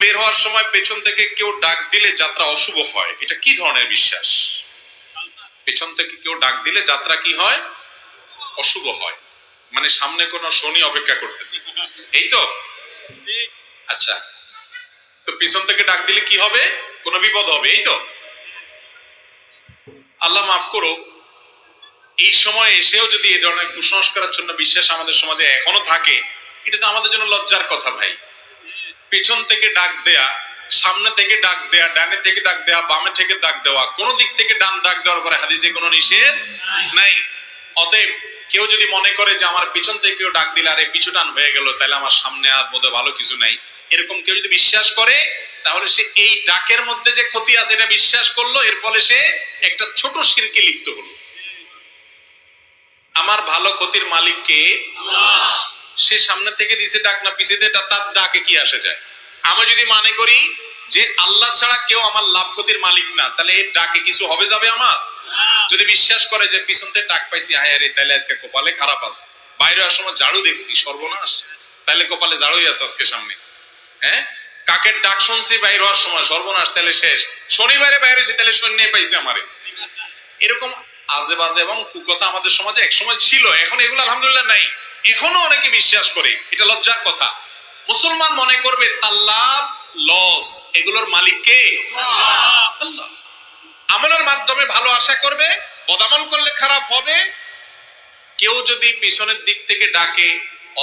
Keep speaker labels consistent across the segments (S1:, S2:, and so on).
S1: বের হওয়ার সময় পেছন থেকে কেউ ডাক দিলে যাত্রা অশুভ হয়। এটা কি ধরনের বিশ্বাস? পেছন থেকে কেউ ডাক দিলে যাত্রা কি হয়? অশুভ হয়। মানে সামনে কোনো শনি অপেক্ষা করতেছে। এই তো? আচ্ছা। তো পিছন থেকে ডাক দিলে কি হবে? কোনো বিপদ হবে। এই তো? আল্লাহ মাফ করো এই সময় এসেও যদি এই ধরনের কুসংস্কারের জন্য বিশ্বাস আমাদের সমাজে এখনও থাকে, এটা তো আমাদের জন্য লজ্জার কথা ভাই। পিছন থেকে ডাক দেয়া, সামনে থেকে ডাক দেয়া, ডানে থেকে ডাক দেয়া, বামে থেকে ডাক দেওয়া, কোন দিক থেকে ডান ডাক দেওয়ার পরে হাদিসে কোনো নিষেধ নাই। অতএব কেউ যদি মনে করে যে আমার পিছন থেকে কেউ ডাক দিলে, আরে, পিছু টান, হয়ে গেল, তাহলে আমার সামনে আর মধ্যে ভালো কিছু নাই। এরকম কেউ যদি বিশ্বাস করে, তাহলে সে এই ডাকের মধ্যে যে ক্ষতি আছে এটা বিশ্বাস করল, এর ফলে সে একটা ছোট শিরকে লিপ্ত হলো। আমার ভালো ক্ষতির মালিককে সে সামনে থেকে দিছে ডাক না পিছিয়ে দিয়ে তার ডাকে কি আসে যায়? আমি যদি মনে করি যে আল্লাহ ছাড়া কেউ আমার লাভ ক্ষতির মালিক না, তাহলে এই ডাকে কিছু হবে যাবে আমার? যদি বিশ্বাস করে যে পিছন থেকে ডাক পাইছি হায় রে, তাহলে আজকে কপালে খারাপ আছে। বাইরে আসার সময় ঝাড়ু দেখছি, সর্বনাশ। তাহলে কপালে ঝাড়ুই আছে আজকে সামনে। হ্যাঁ? কাকের ডাক শুনছি, বাইরে হওয়ার সময় সর্বনাশ, তাহলে শেষ। শনিবারে বাইরে হয়েছি তাহলে সৈন্য পাইছে আমারে। এরকম আজে বাজে এবং কুকথা আমাদের সমাজে একসময় ছিল, এখন এগুলো আলহামদুলিল্লাহ নাই। এখনও অনেকে বিশ্বাস করে, এটা লজ্জার কথা। মুসলমান মনে করবে তার লস এগুলোর মালিক কে? আমলের মাধ্যমে ভালো আশা করবে, বদামল করলে খারাপ হবে। কেউ যদি পিছনের দিক থেকে ডাকে,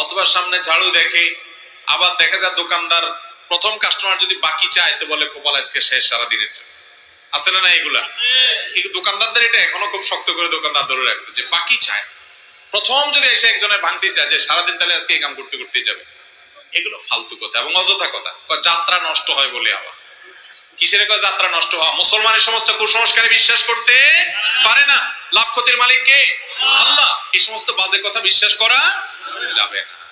S1: অথবা সামনে ঝাড়ু দেখে, আবার দেখা যায় দোকানদার প্রথম কাস্টমার যদি বাকি চায়, তো বলে কপাল আজকে শেষ সারাদিনের জন্য। আছে না না এগুলা? দোকানদারদের এটা এখনও খুব শক্ত করে দোকানদার ধরে রাখছে, যে বাকি চায় প্রথম যদি এসে একজনের ভাঙতে চায় যে সারাদিন তাহলে আজকে এই কাম করতে করতেই যাবে। এগুলো ফালতু কথা এবং অযথা কথা। যাত্রা নষ্ট হয় বলে আবার কিসের যাত্রা নষ্ট হওয়া? মুসলমানের সমস্ত কুসংস্কারে বিশ্বাস করতে পারে না। লাভ ক্ষতির মালিক কে? আল্লাহ। এই সমস্ত বাজে কথা বিশ্বাস করা যাবে না।